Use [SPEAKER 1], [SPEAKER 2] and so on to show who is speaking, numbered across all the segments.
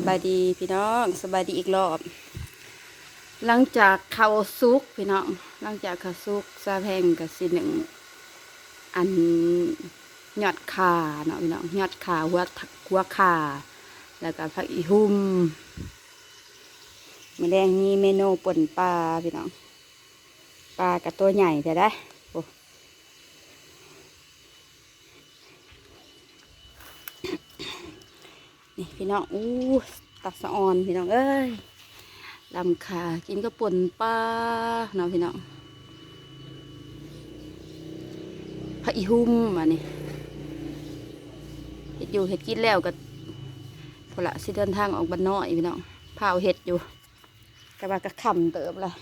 [SPEAKER 1] สบายดีพี่น้องสบายดีอีกรอบ หลังจากเขาวซุกพี่น้อง หลังจากเขาวซุกซาแพงกับสิหนึ่งอันยอดคาเนาะพี่น้องยอดคาหัวถักหัวคาแล้วก็ผักอีหุ่มมแมลงนี้เมนูป่นปลาพี่น้องปลากับตัวใหญ่แต่ได้โอ้นี่ พี่น้องอู้ตักสะออนพี่น้องเอ้ยลำขากินก็ป่นปลาเนาะพี่น้องพระอีหุ่มมานี่เห็ดอยู่เห็ดกินแล้วก็พละสิเดินทางออกบ้านน้อยพี่น้องพาเห็ดอยู่กระบะกระขำเติบละ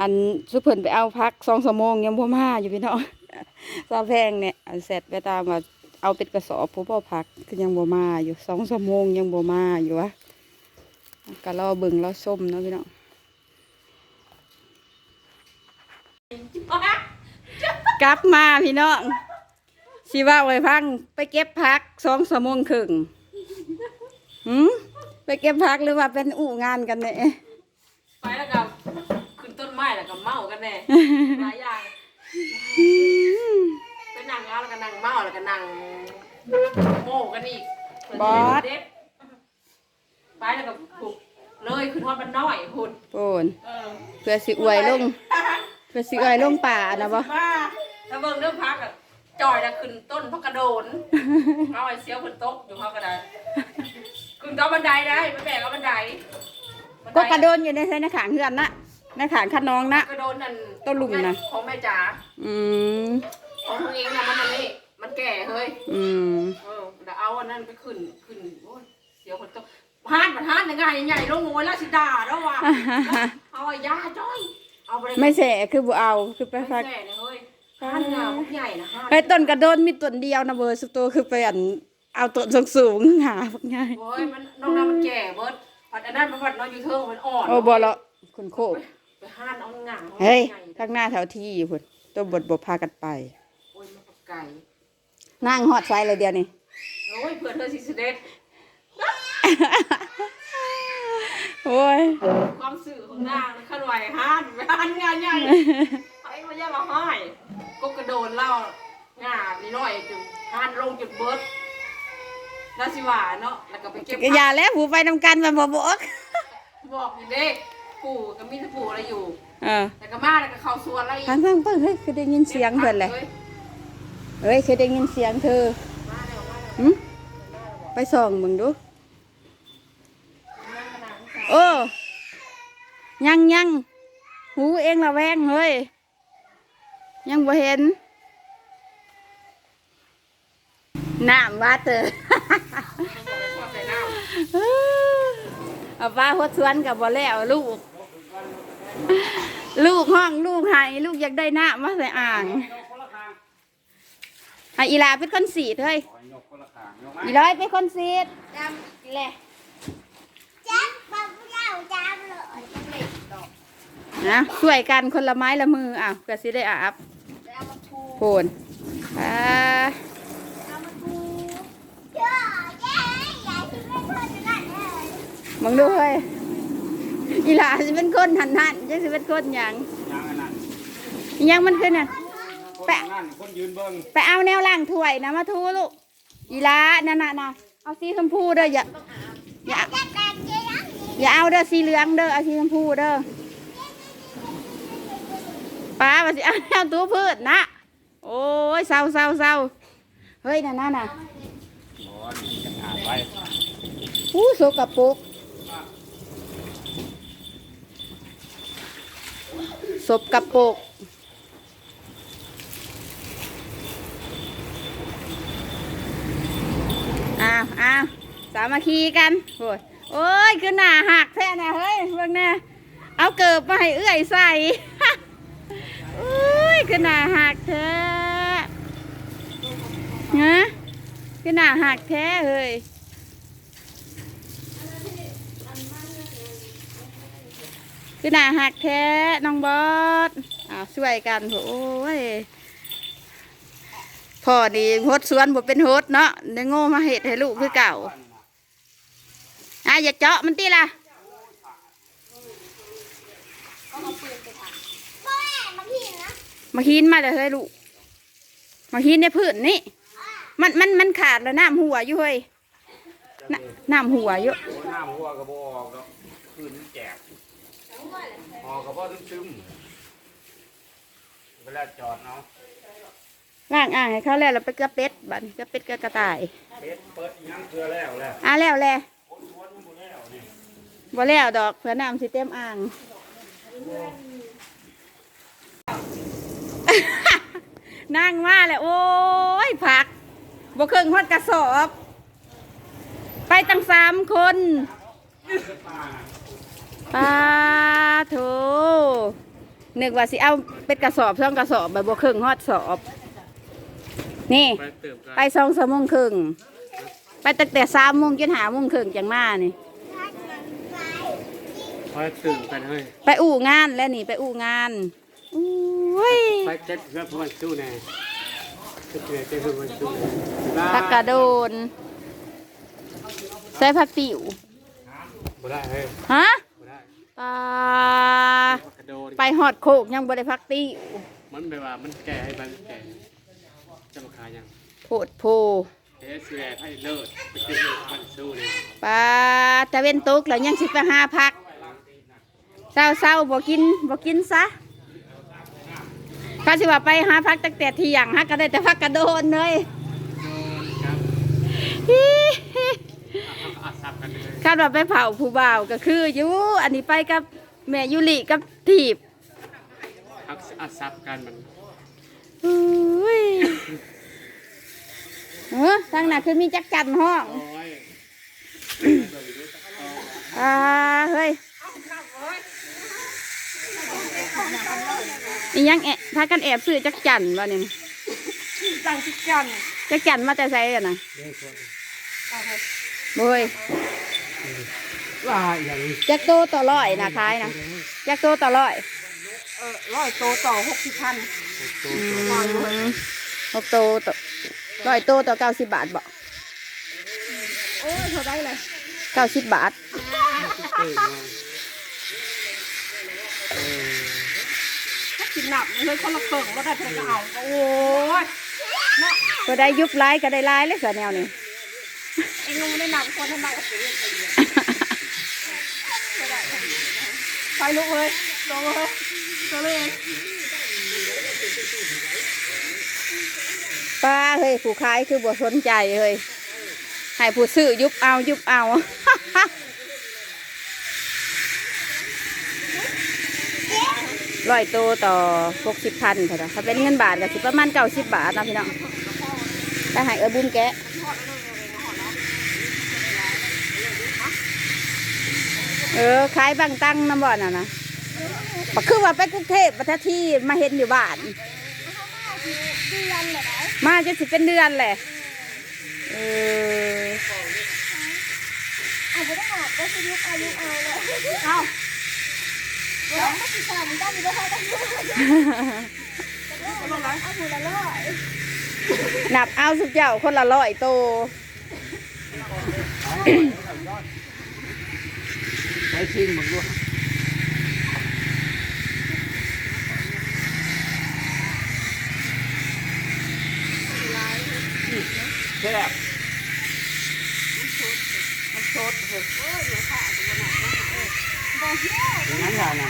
[SPEAKER 1] อันสุเพิ่นไปเอาพักสองสมงยังพ่มาอยู่พี่น้องซาแพงเนี่ยอันเสร็จไปตามว่า เอาเป็นกระสอบผู้พ่อพักคือยังบ่มาอยู่สองสมงยังบ่มาอยู่วะก็รอเบิ่งรอส้มเนาะพี่น้องกลับมาพี่น้องสิว่าไว้พังไปเก็บพักสองสมงครึ่งหืมไปเก็บพักหรือว่าเป็นอู่งานกันเนี่ย
[SPEAKER 2] ไปแล้วก็ขึ้นต้นไม้แล้วก็เมากันแน่หลายอย่างไปนั่งเอาแล้วก็นั่งเมาแล้วก็นั่ง โม่กันอีก
[SPEAKER 1] บอส
[SPEAKER 2] เด็ดไปแล้วก็ผูกเลยขึ้นฮอดมันน้อยหุ่น
[SPEAKER 1] โปน
[SPEAKER 2] เออ
[SPEAKER 1] เพื่อสิอวยลงเพื่อสิอวยลงป่านะบ่
[SPEAKER 2] มาแล้วเบิ่งเรื่องพักอะจอยน่ะขึ้นต้นพักกระโดนเอาไอ้เสียวขึ้นโต๊ะอยู่เขาก็ได้ขึ้นต้นบันไดได้ไม่แบกเอาบันไดบันได
[SPEAKER 1] ก็กระโดนอยู่ในใส่ในขางเฮือนนะในขางคันน้องนะ
[SPEAKER 2] กระโดนนั่น
[SPEAKER 1] ต้นลุงน่ะ
[SPEAKER 2] ของแม่จ๋า
[SPEAKER 1] อืม
[SPEAKER 2] ของตัวเองนะมันอันนี้มันแก่เฮ้ย
[SPEAKER 1] อืม
[SPEAKER 2] เออ เดี๋ยวเอาอันนั้นไปขึ้นขึ้นโอ้ยเสียวคนโตพานมันพานยังไงใหญ่ลงโวยแล้วสิด่าแล้วว่ะเอาไอ้ยาจ้อยเอาไปเลย
[SPEAKER 1] ไม่แสคือบ่เอาคือไป
[SPEAKER 2] ไม่
[SPEAKER 1] พัก
[SPEAKER 2] แก่เนี่ยเฮ้ยพานงามใหญ่นะฮะ
[SPEAKER 1] ไอ้ต้นกระโดนมีต้นเดียวนะเบอร์สุดโตคือไปอันเอาต้นสูงสูงๆหาพวกง่าย
[SPEAKER 2] โอ้ยมันน้องน้ำมันแก่เบิดผัดอันนั้นมันผัดน้อยอยู่เทิงมันอ่อน
[SPEAKER 1] โอ้บอละคุณโคก
[SPEAKER 2] ไปห้านเอาหนัง
[SPEAKER 1] เฮ้ย
[SPEAKER 2] ใหญ่
[SPEAKER 1] ข้างหน้าแถวที่พุ่นตัวบทบพากันไป
[SPEAKER 2] โอ้ยมันก็ไก่
[SPEAKER 1] นั่งฮอดไซเลยเดียวนี่
[SPEAKER 2] โอ้ยเผื่อเธอสิเสด็จ
[SPEAKER 1] โอ้ย
[SPEAKER 2] ความสื่อของนางขันไหวห้านไปห้านงานใหญ่ไอ้มันยังมาห้ายก็กระโดดเล่างานี่น้อยจุดห้านลงจุดเบิดนาสิว่าเนาะแล้วก็ไปเก็บ
[SPEAKER 1] ก็อย่าแล้วผู้ไปนำกันมาบ่บอก
[SPEAKER 2] บอกอยู่เด้ปู่ก็มีแต่ปู่อะไรอยู่
[SPEAKER 1] เออ
[SPEAKER 2] แต่ก็มาแล้วก็เข้าสวนอะไรอีก
[SPEAKER 1] ทางฟังเพิ่งเฮ้ยคือได้ยินเสียงเพิ่นเลยเฮ้ยคือได้ยินเสียงเธอ
[SPEAKER 2] มาแล้วม
[SPEAKER 1] ไปส่องมึงดูโอ้ยังยังหูเองละแวงเฮ้ย ยังบ่เห็นน้ำว่าเตอเอาป้าหดสวนกับบ่แล้วลูก ลูกห้องลูกไห้ลูกอยากได้น้ำมาใส่อ่าง ให้อีหลาเป็นคนสีดเฮ้ยอีร้อยเป็นคนสีดจำแหละ
[SPEAKER 3] จับปังเล่าจับเลย
[SPEAKER 1] นะช่วยกันคนละไม้ละมืออะเพื่อสิได้อาบ
[SPEAKER 3] เอามาทู
[SPEAKER 1] โผนอ่า
[SPEAKER 3] เอามาทูเจ้าใหญ่ใหญ่ที่ไม่ทนนั่นเลย
[SPEAKER 1] มึงดูเฮ้ยอีหลาสิเป็นคนหันหันยังสิเป็นคนหยัง
[SPEAKER 4] ยังอันนั้น
[SPEAKER 1] อิหยังมันขึ้นน่ะ
[SPEAKER 4] คน
[SPEAKER 1] แปะ
[SPEAKER 4] นั่นคนยืนเบิ้ง
[SPEAKER 1] ไปเอาแนวล่างถ้วยนะมาทูลูกอีหลานั่นน่ะนะเอาสีชมพูเด้ออย่าอย่า
[SPEAKER 3] จับกันเจ๊ยัง
[SPEAKER 1] อย่าเอาเด้อสีเหลืองเด้อเอาสีชมพูเด้อป้าว่าสิเอาแนวตัวพืชนะโอ้ยเศร้าเศร้าเศร้าเฮ้ยนั่นน่ะน่ะ
[SPEAKER 4] อ๋อนี่จะอ่านไว้
[SPEAKER 1] อู้โสกปรกศพกระปรก อ้าวอ้าวสามัคคีกันโอ้ยโอ้ยคือหน้าหักแท้น่ะเฮ้ยเบิ่งแน่เอาเกิบมาให้เอื้อยใส่โอ้ยคือหน้าหักแท้ฮะคือหน้าหักแท้เฮ้ยคือหน้าหักแท้น้องบอสอ้าวช่วยกันโอ้ย พ่อนี่โฮดสวนบ่เป็นโฮดเนาะได้โง่มาเห็ดให้ลูกคือเก่าอย่าเจาะมันตีละ
[SPEAKER 3] พ่อแม่มาพี่นะ
[SPEAKER 1] มาหินมาเดี๋ยวเฮ้ยลูกมาหินในพื้นนี่มันมันมันขาดแล้วน้ำหัวอยู่เฮ้ยน้ำน้ำหัวอยู่
[SPEAKER 4] โอ้น้ำหัวกระบอกแล้วคืนแจกหอกระบอกซึมๆเวลาจอดเนาะ
[SPEAKER 1] ล้างอ่างให้เขาแล้วเราไปกระเป็ดบัดนี้กระเป็ดกระกระต่าย
[SPEAKER 4] เปิดเปิดยังเกลือแล้วแหละ
[SPEAKER 1] อะแล้วแหละ
[SPEAKER 4] คนชวนมันหมดแล้วนี่
[SPEAKER 1] บ่แล้วดอกเพื่อน้ำสิเต็มอ่าง นั่งมาแล้วโอ้ยผักบ่เครื่องฮอดกระสอบ ไปตั้งสามคนปาโถนึกว่าสิเอาเป็นกระสอบสองกระสอบแบบบ่เครื่องฮอดสอบ นี่
[SPEAKER 4] ไปเติมกัน
[SPEAKER 1] ไปสองสามโมงครึ่งไปตั้งแต่สามโมงจนหาโมงครึ่งจังมานี่
[SPEAKER 4] ไปตื่นกันเฮ้ย
[SPEAKER 1] ไปอู่งานแล้วนี่ไปอู่งานอุ้ย
[SPEAKER 4] ไปเจ็ดเพื่อนพวันสู้แน่เจ็ดเพื่อนเจ็ดเพื่อนพวันสู้แน่
[SPEAKER 1] ผักกระโดนใส่ผักติ๋ว
[SPEAKER 4] บ่ได้เฮ้ย
[SPEAKER 1] ฮะ
[SPEAKER 4] บ่ได้
[SPEAKER 1] ปลา
[SPEAKER 4] กระโดด
[SPEAKER 1] ไปหอดโคกยังบ่ได้ผักติ๋ว
[SPEAKER 4] มันแบบว่ามันแก่ให้มันแก่ จะมาขายยัง
[SPEAKER 1] โพดโพ
[SPEAKER 4] เฮ้ยเสือให้เลิศไปเจ็ดเพื่อนพวันสู้เลย
[SPEAKER 1] ปลาตะเวนตกแล้วยังสิไปหาผักเศร้าเศร้าๆบ่กินบ่กินซะข้าสิว่าไปหาผักตั้งแต่เที่ยงฮะก็ได้แต่ผักกระโดนเลย
[SPEAKER 4] โดนครับ
[SPEAKER 1] ฮิฮิ
[SPEAKER 4] อาซับกันเลย
[SPEAKER 1] คาดว่าไปเผาผู้บ่าวก็คืออยู่อันนี้ไปกับแม่ยุลิกับทีบ
[SPEAKER 4] อักอาซับกันมัน
[SPEAKER 1] อุ้ยเออทางนั้นคือมีจักจันห้อง
[SPEAKER 4] โอ้ย
[SPEAKER 1] อ่าเฮ้ยอีหยังแอะพากันแอบซื้อจักจันวะนี่
[SPEAKER 2] ตั้งจิกกัน
[SPEAKER 1] จักจันมาแต่ไสอะนะโอ้ย
[SPEAKER 4] ว่าอย่างนี้
[SPEAKER 1] จักโตต่อร้อยนะขายนะจักโตต่อร้อย
[SPEAKER 2] เออร้อยโตต่อหกสิบพัน
[SPEAKER 4] ตัว
[SPEAKER 1] อื
[SPEAKER 4] ตัว
[SPEAKER 1] ม หกโตต่อร้อยโตต่อเก้าสิบบาทบ่
[SPEAKER 2] โอ้ยเท่าได้เลย
[SPEAKER 1] เก้าสิบบาท
[SPEAKER 2] ถ้ากินหนักเลยคนละเพิ่งแล้วได้เพิ่งก็เอาโอ้ย
[SPEAKER 1] ก็ได้ยุบไล่ก็ได้ไล่เลยสแนวนี่
[SPEAKER 2] เองไม่ได้หนักคนให้หนักก็เสียไปเยอะไปลุกเลย ลงเลยตัวเลย
[SPEAKER 1] ป้าเฮ้ยผู้ขายคือบ่สนใจเฮ้ยให้ผู้ซื้อยุบเอายุบเอาร้อยโตต่อหกสิบพันเท่าไหร่ถ้าเป็นเงินบาทก็สิประมาณเก้าสิบบาทนาะพี่น้องถ้าให้เออบุญแกะเออขายบางตั้งน้ำบ่อน่ะนะ บ่คือว่าไปกรุงเทพประเทศที่มาเห็นอยู่บ้าน มาจะสิเป็นเดือนแหละเออ
[SPEAKER 3] อาจจะต้องอาบก็คือยุกอายุเอาเลย
[SPEAKER 2] เอา
[SPEAKER 3] เดี๋ยวไม่ติดตามได้มีด้ให้ได้ด้วยเอาหมูละร้อย
[SPEAKER 1] นับเอาสุดเจ้าคนละร้อยโต
[SPEAKER 4] ใช้ชิมมึงด้วย แซ่บอย่างนั้นอย่างนั้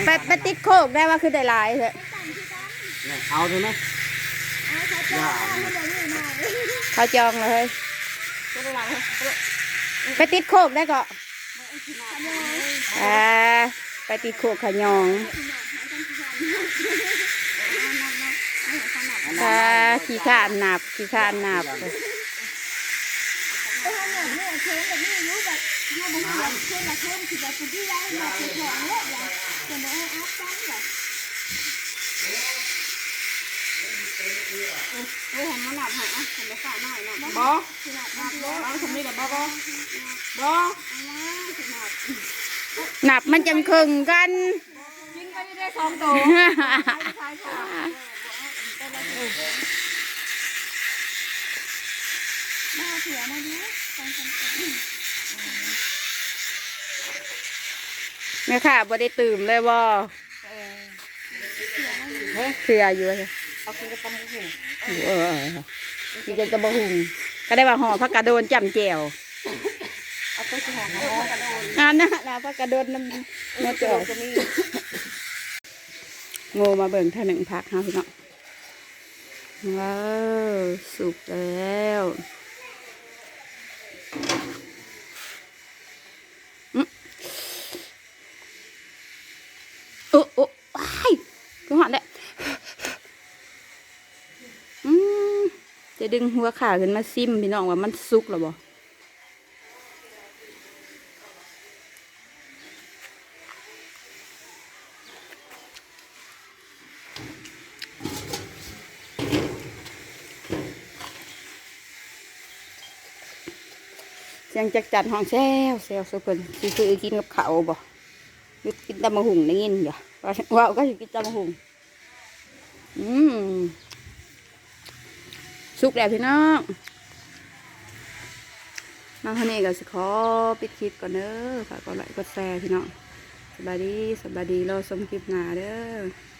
[SPEAKER 4] น
[SPEAKER 1] ไปไปติดโคกได้ว่าคือได้หลายเถอะ
[SPEAKER 4] เอาใช่ไหมอย่า
[SPEAKER 1] เขาจองเลย
[SPEAKER 2] ตัวละหก
[SPEAKER 1] ไปติดโคกได้ก็อ่าไปติดโคกขะยอง อ่าขี้ข้านนับขี้ข้านนับ
[SPEAKER 3] ไปทำอย่างนี้เชิญแบบนี้รู้แบบเนี่ยบางทีเชิญมาเชิญคือแบบคุณที่ได้มาคือแข็งเลยอย่างแต่ไม่ให้อัพตั้งแบบ
[SPEAKER 2] เฮ้ยมันหนักหายอะทำไปฝ่าหน่อยเนาะบอเอาทำนี่แหละบอบอบอ
[SPEAKER 1] นับมันจังครึงกัน
[SPEAKER 2] กินไปได้สองตัว
[SPEAKER 1] เมา
[SPEAKER 3] เผื่อมาดูสองสามตัว
[SPEAKER 1] แม่ค่ะบ่ได้ตื่มเลยบ่เฮ้ยเสืออยู่เลย
[SPEAKER 2] เอากินกับตำหู
[SPEAKER 1] เออกินกันกระบะหุงก็ได้ว่าห่อผักกระโดนจำแจว
[SPEAKER 2] เอาไปสิหอมหอมกระโดน
[SPEAKER 1] อ่านะนะผักกระโดนน้ำน้ำจอย
[SPEAKER 2] จะมี
[SPEAKER 1] โง่มาเบิ่งเท่าหนึ่งพักเฮาพี่น้อง ว้าว สุกแล้วอืโอ้โอ้ว้ายก็หอนแหละอืมจะดึงหัวขาขึ้นมาซิมพี่น้องว่ามันสุกหรอบอ ยงจักจัดห้องแซวแซวสุเพิ่นสิซื้อกินกับข้าวบ่ยุดกินตำมะหุงได้ยินอย่าว่าก็สิกินตำมะหุงอืมสุกแล้วพี่น้องมาคนนี้ก็สิขอปิดคลิปก่อนเด้อฝากกดไลค์กดแชร์พี่น้องสบายดีสบายดีรอชมคลิปหน้าเด้อ